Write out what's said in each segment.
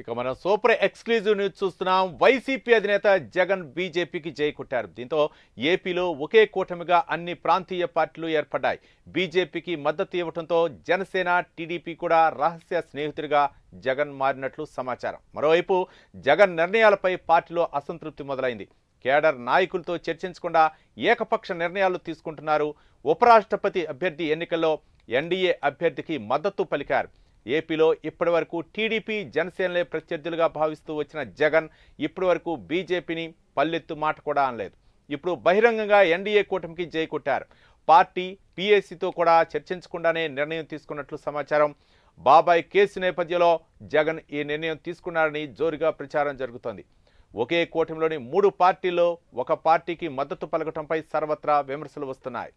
ఇక మనం super exclusive news చూస్తున్నాం. వైసీపీ అధినేత జగన్ బీజేపీకి జై కొట్టారు. దీంతో ఏపీలో ఒకే కూటమిగా అన్ని ప్రాంతీయ పార్టీలు ఏర్పడ్డాయి. బీజేపీకి మద్దతు ఇవ్వడంతో జనసేన టీడీపీ కూడా రహస్య స్నేహితుడిగా జగన్ మారినట్లు సమాచారం. మరోవైపు జగన్ నిర్ణయాలపై పార్టీలో అసంతృప్తి మొదలైంది. కేడర్ నాయకులతో చర్చించకుండా ఏకపక్ష నిర్ణయాలు తీసుకుంటున్నారు. ఉపరాష్ట్రపతి అభ్యర్థి ఎన్నికల్లో ఎన్డీఏ అభ్యర్థికి మద్దతు పలికారు. ఏపీలో ఇప్పటివరకు టీడీపీ జనసేనలే ప్రత్యర్థులుగా భావిస్తూ వచ్చిన జగన్ ఇప్పటివరకు బీజేపీని పల్లెత్తు మాట కూడా అనలేదు. ఇప్పుడు బహిరంగంగా ఎన్డీఏ కూటమికి జై కొట్టారు. పార్టీ పీఏసీతో కూడా చర్చించకుండానే నిర్ణయం తీసుకున్నట్లు సమాచారం. బాబాయ్ కేసు నేపథ్యంలో జగన్ ఈ నిర్ణయం తీసుకున్నారని జోరుగా ప్రచారం జరుగుతోంది. ఒకే కూటమిలోని మూడు పార్టీల్లో ఒక పార్టీకి మద్దతు పలకటంపై సర్వత్రా విమర్శలు వస్తున్నాయి.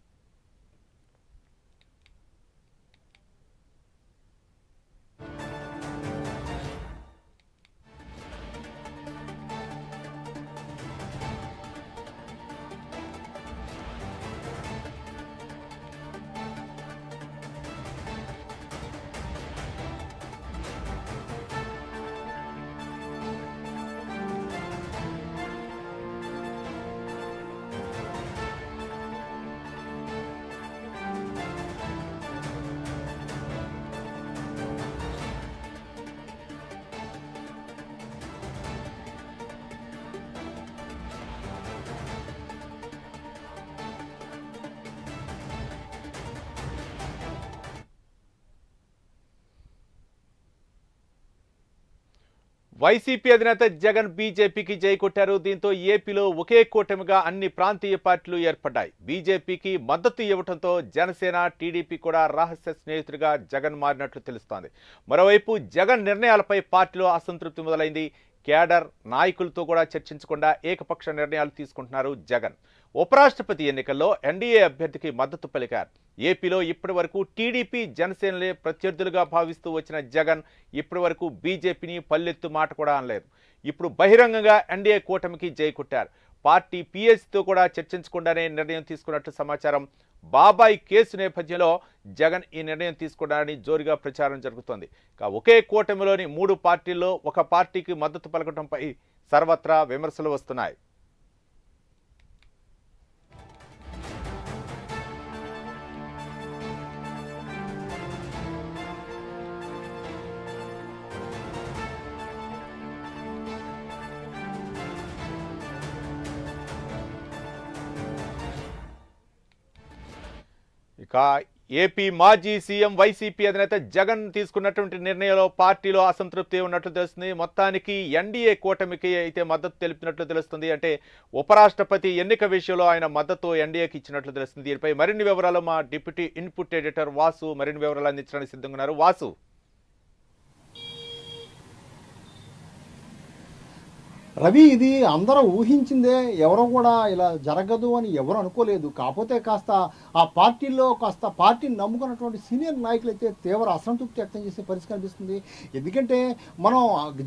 వైసీపీ అధినేత జగన్ బీజేపీకి జై కొట్టారు దీంతో ఏపీలో ఒకే కూటమిగా అన్ని ప్రాంతీయ పార్టీలు ఏర్పడ్డాయి. బీజేపీకి మద్దతు ఇవ్వడంతో జనసేన టీడీపీ కూడా రహస్య స్నేహితుడిగా జగన్ మారినట్లు తెలుస్తోంది. మరోవైపు జగన్ నిర్ణయాలపై పార్టీలో అసంతృప్తి మొదలైంది. కేడర్ నాయకులతో కూడా చర్చించకుండా ఏకపక్ష నిర్ణయాలు తీసుకుంటున్నారు జగన్. ఉపరాష్ట్రపతి ఎన్నికల్లో ఎన్డీఏ అభ్యర్థికి మద్దతు పలికారు. ఏపీలో ఇప్పటి వరకు టీడీపీ జనసేనలే ప్రత్యర్థులుగా భావిస్తూ వచ్చిన జగన్ ఇప్పటి వరకు బీజేపీని పల్లెత్తు మాట కూడా అనలేదు. ఇప్పుడు బహిరంగంగా ఎన్డీఏ కూటమికి జై కొట్టారు. పార్టీ పీఎస్తో కూడా చర్చించకుండానే నిర్ణయం తీసుకున్నట్లు సమాచారం. బాబాయ్ కేసు నేపథ్యంలో జగన్ ఈ నిర్ణయం తీసుకున్నారని జోరుగా ప్రచారం జరుగుతోంది. ఒకే కూటమిలోని మూడు పార్టీల్లో ఒక పార్టీకి మద్దతు పలకటంపై సర్వత్రా విమర్శలు వస్తున్నాయి. ఇక ఏపీ మాజీ సీఎం వైసీపీ అధినేత జగన్ తీసుకున్నటువంటి నిర్ణయంలో పార్టీలో అసంతృప్తి ఉన్నట్లు తెలుస్తుంది. మొత్తానికి ఎన్డీఏ కూటమికి అయితే మద్దతు తెలిపినట్లు తెలుస్తుంది. అంటే ఉపరాష్ట్రపతి ఎన్నిక విషయంలో ఆయన మద్దతు ఎన్డీఏకి ఇచ్చినట్లు తెలుస్తుంది. దీనిపై మరిన్ని వివరాలు మా డిప్యూటీ ఇన్పుట్ ఎడిటర్ వాసు మరిన్ని వివరాలు అందించడానికి సిద్ధంగా ఉన్నారు. వాసు. రవి ఇది అందరూ ఊహించిందే ఎవరు కూడా ఇలా జరగదు అని ఎవరు అనుకోలేదు. కాకపోతే కాస్త ఆ పార్టీలో కాస్త పార్టీని నమ్ముకున్నటువంటి సీనియర్ నాయకులు అయితే తీవ్ర అసంతృప్తి వ్యక్తం చేసే పరిస్థితి కనిపిస్తుంది. ఎందుకంటే మనం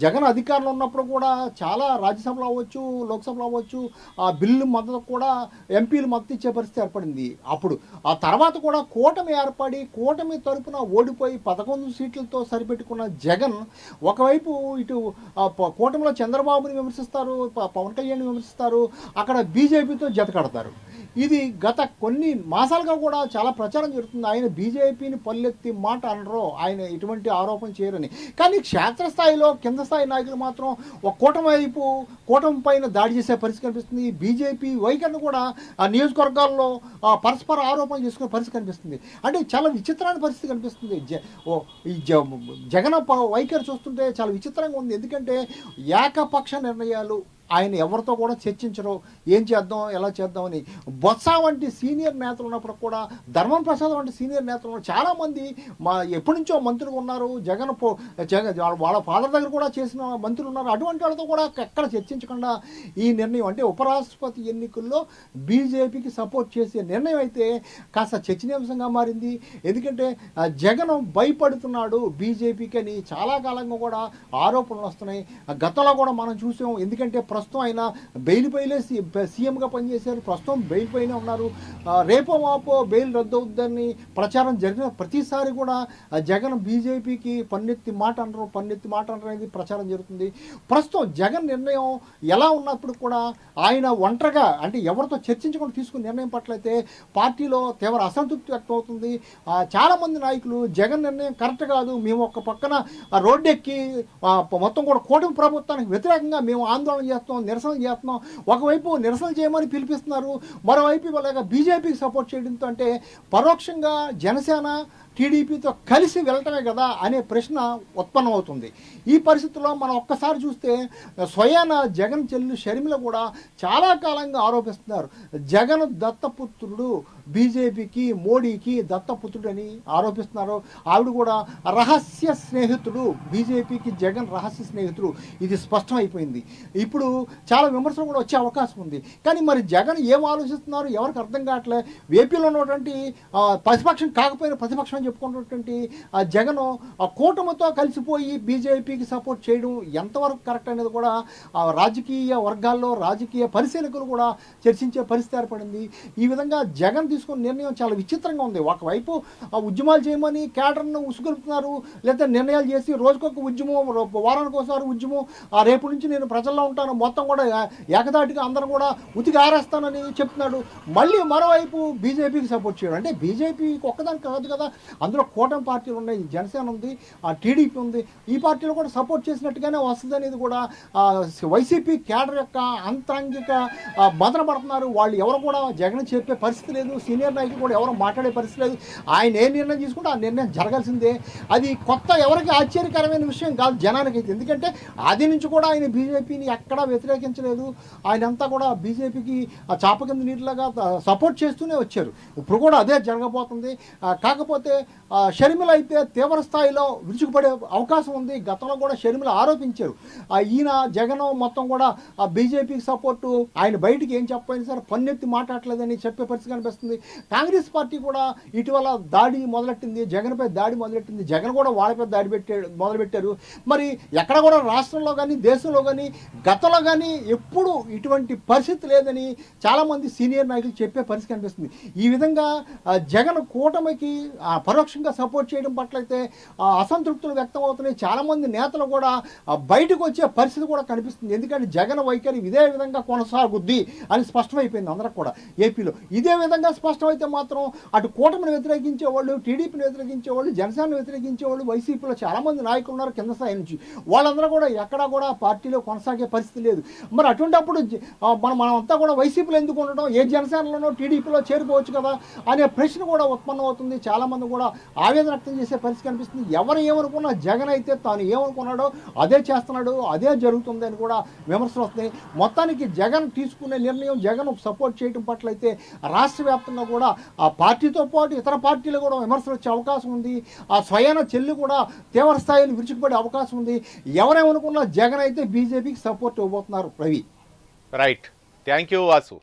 జగన్ అధికారంలో ఉన్నప్పుడు కూడా చాలా రాజ్యసభలో అవ్వచ్చు లోక్సభలో అవ్వచ్చు ఆ బిల్లు మద్దతు కూడా ఎంపీలు మద్దతు ఇచ్చే పరిస్థితి ఏర్పడింది. అప్పుడు ఆ తర్వాత కూడా కూటమి ఏర్పడి కూటమి తరపున ఓడిపోయి పదకొండు సీట్లతో సరిపెట్టుకున్న జగన్ ఒకవైపు ఇటు కూటమిలో చంద్రబాబుని విమర్శిస్తారు విమర్శిస్తారు పవన్ కళ్యాణ్ విమర్శిస్తారు అక్కడ బీజేపీతో జత కడతారు. ఇది గత కొన్ని మాసాలుగా కూడా చాలా ప్రచారం జరుగుతుంది. ఆయన బీజేపీని పల్లెత్తి మాట అనరు ఆయన ఎటువంటి ఆరోపణ చేయరని. కానీ క్షేత్రస్థాయిలో కింద స్థాయి నాయకులు మాత్రం ఒక కూటమి వైపు కూటమి పైన దాడి చేసే పరిస్థితి కనిపిస్తుంది. బీజేపీ వైఖరిని కూడా ఆ నియోజకవర్గాల్లో ఆ, పరస్పర ఆరోపణలు చేసుకునే పరిస్థితి కనిపిస్తుంది. అంటే చాలా విచిత్రమైన పరిస్థితి కనిపిస్తుంది. జ ఓ ఈ జగన్ వైఖరి చూస్తుంటే చాలా విచిత్రంగా ఉంది. ఎందుకంటే ఏకపక్ష నిర్ణయం నిర్ణయాలు ఆయన ఎవరితో కూడా చర్చించరు. ఏం చేద్దాం ఎలా చేద్దామని బొత్స వంటి సీనియర్ నేతలు ఉన్నప్పుడు కూడా ధర్మం ప్రసాద్ వంటి సీనియర్ నేతలు చాలామంది మా ఎప్పటి నుంచో మంత్రులు ఉన్నారు. జగన్ పో జగన్ వాళ్ళ ఫాదర్ దగ్గర కూడా చేసిన మంత్రులు ఉన్నారు. అటువంటి వాళ్ళతో కూడా ఎక్కడ చర్చించకుండా ఈ నిర్ణయం అంటే ఉపరాష్ట్రపతి ఎన్నికల్లో బీజేపీకి సపోర్ట్ చేసే నిర్ణయం అయితే కాస్త చర్చనీయాంశంగా మారింది. ఎందుకంటే జగన్ భయపడుతున్నాడు బీజేపీకి అని చాలా కాలంగా కూడా ఆరోపణలు వస్తున్నాయి. గతంలో కూడా మనం చూసాం. ఎందుకంటే ప్రస్తుతం ఆయన బెయిల్ పైలే సీఎంగా పనిచేశారు. ప్రస్తుతం బెయిల్ పైనే ఉన్నారు. రేపో మాపో బెయిల్ రద్దవుద్దని ప్రచారం జరిగిన ప్రతిసారి కూడా జగన్ బీజేపీకి పన్నెత్తి మాట అనరు. పన్నెత్తి మాట అనరు అనేది ప్రచారం జరుగుతుంది. ప్రస్తుతం జగన్ నిర్ణయం ఎలా ఉన్నప్పుడు కూడా ఆయన ఒంటరిగా అంటే ఎవరితో చర్చించకుండా తీసుకున్న నిర్ణయం పట్లయితే పార్టీలో తీవ్ర అసంతృప్తి వ్యక్తమవుతుంది. చాలామంది నాయకులు జగన్ నిర్ణయం కరెక్ట్ కాదు. మేము ఒక పక్కన రోడ్డెక్కి మొత్తం కూడా కూటమి ప్రభుత్వానికి వ్యతిరేకంగా మేము ఆందోళన చేస్తున్నాం నిరసన చేస్తున్నాం. ఒకవైపు నిరసన చేయమని పిలిపిస్తున్నారు. మరోవైపు ఇవాళ బీజేపీకి సపోర్ట్ చేయడంతో అంటే పరోక్షంగా జనసేన టీడీపీతో కలిసి వెళ్ళటమే కదా అనే ప్రశ్న ఉత్పన్నమవుతుంది. ఈ పరిస్థితుల్లో మనం ఒక్కసారి చూస్తే స్వయాన జగన్ చెల్లి షర్మిల కూడా చాలా కాలంగా ఆరోపిస్తున్నారు. జగన్ దత్తపుత్రుడు బీజేపీకి మోడీకి దత్తపుత్రుడు అని ఆరోపిస్తున్నారు. ఆవిడ కూడా రహస్య స్నేహితుడు బీజేపీకి జగన్ రహస్య స్నేహితుడు. ఇది స్పష్టమైపోయింది. ఇప్పుడు చాలా విమర్శలు కూడా వచ్చే అవకాశం ఉంది. కానీ మరి జగన్ ఏం ఆలోచిస్తున్నారు? ఎవరికి అర్థం కావట్లే? ఏపీలో ఉన్నటువంటి ప్రతిపక్షం కాకపోయినా ప్రతిపక్షం అని చెప్పుకున్నటువంటి ఆ జగన్ ఆ కూటమితో కలిసిపోయి బీజేపీకి సపోర్ట్ చేయడం ఎంతవరకు కరెక్ట్ అనేది కూడా ఆ రాజకీయ వర్గాల్లో రాజకీయ పరిశీలకులు కూడా చర్చించే పరిస్థితి ఏర్పడింది. ఈ విధంగా జగన్ తీసుకున్న నిర్ణయం చాలా విచిత్రంగా ఉంది. ఒకవైపు ఆ ఉద్యమాలు చేయమని కేడర్ను ఉసుగొలుపుతున్నారు లేదా నిర్ణయాలు చేసి రోజుకొక ఉద్యమం వారానికి ఒకసారి ఉద్యమం ఆ రేపు నుంచి నేను ప్రజల్లో ఉంటాను మొత్తం కూడా ఏకదాటిగా అందరం కూడా ఉతికి ఆరేస్తానని చెప్తున్నాడు. మళ్ళీ మరోవైపు బీజేపీకి సపోర్ట్ చేయడం. అంటే బీజేపీకి ఒక్కదానికి కాదు కదా అందులో కూటమి పార్టీలు ఉన్నాయి జనసేన ఉంది ఆ టీడీపీ ఉంది. ఈ పార్టీలు కూడా సపోర్ట్ చేసినట్టుగానే వస్తుంది అనేది కూడా వైసీపీ కేడర్ యొక్క అంతరంగిక ఆ, మదన పడుతున్నారు వాళ్ళు ఎవరు కూడా జగన్ చెప్పే పరిస్థితి లేదు. సీనియర్ నాయకులు కూడా ఎవరు మాట్లాడే పరిస్థితి లేదు. ఆయన ఏ నిర్ణయం తీసుకుంటే ఆ నిర్ణయం జరగాల్సిందే. అది కొత్త ఎవరికి ఆశ్చర్యకరమైన విషయం కాదు జనానికి అయితే. ఎందుకంటే అది నుంచి కూడా ఆయన బీజేపీని ఎక్కడా వ్యతిరేకించలేదు. ఆయన అంతా కూడా బీజేపీకి ఆ చాప కింద నీటిలాగా సపోర్ట్ చేస్తూనే వచ్చారు. ఇప్పుడు కూడా అదే జరగబోతుంది. కాకపోతే షర్మిల అయితే తీవ్ర స్థాయిలో విరుచుకుపడే అవకాశం ఉంది. గతంలో కూడా షర్మిల ఆరోపించారు. ఈయన జగన్ మొత్తం కూడా ఆ బీజేపీకి సపోర్టు. ఆయన బయటికి ఏం చెప్పైనా సరే పన్నెత్తి మాట్లాడలేదని చెప్పే పరిస్థితి కనిపిస్తుంది. కాంగ్రెస్ పార్టీ కూడా ఇటీవల దాడి మొదలెట్టింది. జగన్పై దాడి మొదలెట్టింది. జగన్ కూడా వాళ్ళపై దాడి పెట్టాడు మొదలుపెట్టారు. మరి ఎక్కడ కూడా రాష్ట్రంలో కానీ దేశంలో కానీ గతంలో కానీ ఎప్పుడు ఇటువంటి పరిస్థితి లేదని చాలామంది సీనియర్ నాయకులు చెప్పే పరిస్థితి కనిపిస్తుంది. ఈ విధంగా జగన్ కూటమికి ఆ, పరోక్షంగా సపోర్ట్ చేయడం పట్లయితే అసంతృప్తులు వ్యక్తం అవుతున్నాయి చాలామంది నేతలు కూడా బయటకు వచ్చే పరిస్థితి కూడా కనిపిస్తుంది. ఎందుకంటే జగన్ వైఖరి ఇదే విధంగా కొనసాగుద్ది అని స్పష్టమైపోయింది అందరికి కూడా. ఏపీలో ఇదే విధంగా స్పష్టమైతే మాత్రం అటు కూటమిని వ్యతిరేకించే వాళ్ళు టీడీపీని వ్యతిరేకించే వాళ్ళు జనసేనను వ్యతిరేకించే వాళ్ళు వైసీపీలో చాలామంది నాయకులు ఉన్నారు కింద స్థాయి నుంచి. వాళ్ళందరూ కూడా ఎక్కడా కూడా పార్టీలో కొనసాగే పరిస్థితి లేదు. మరి అటువంటిప్పుడు మనం మనమంతా కూడా వైసీపీలో ఎందుకు ఉండడం ఏ జనసేనలోనో టీడీపీలో చేరిపోవచ్చు కదా? అనే ప్రశ్న కూడా ఉత్పన్నం అవుతుంది చాలామంది కూడా కూడా ఆవేదన వ్యక్తం చేసే పరిస్థితి కనిపిస్తుంది. ఎవరు ఏమనుకున్నా జగన్ అయితే తాను ఏమనుకున్నాడో అదే చేస్తున్నాడు అదే జరుగుతుంది అని కూడా విమర్శలు వస్తున్నాయి. మొత్తానికి జగన్ తీసుకునే నిర్ణయం జగన్ సపోర్ట్ చేయడం పట్ల అయితే రాష్ట్ర వ్యాప్తంగా కూడా ఆ పార్టీతో పాటు ఇతర పార్టీలు కూడా విమర్శలు వచ్చే అవకాశం ఉంది. ఆ స్వయాన చెల్లి కూడా తీవ్ర స్థాయిని విరుచుకుపడే అవకాశం ఉంది. ఎవరేమనుకున్నా జగన్ అయితే బీజేపీకి సపోర్ట్ ఇవ్వబోతున్నారు. Ravi. Right thank you Vasu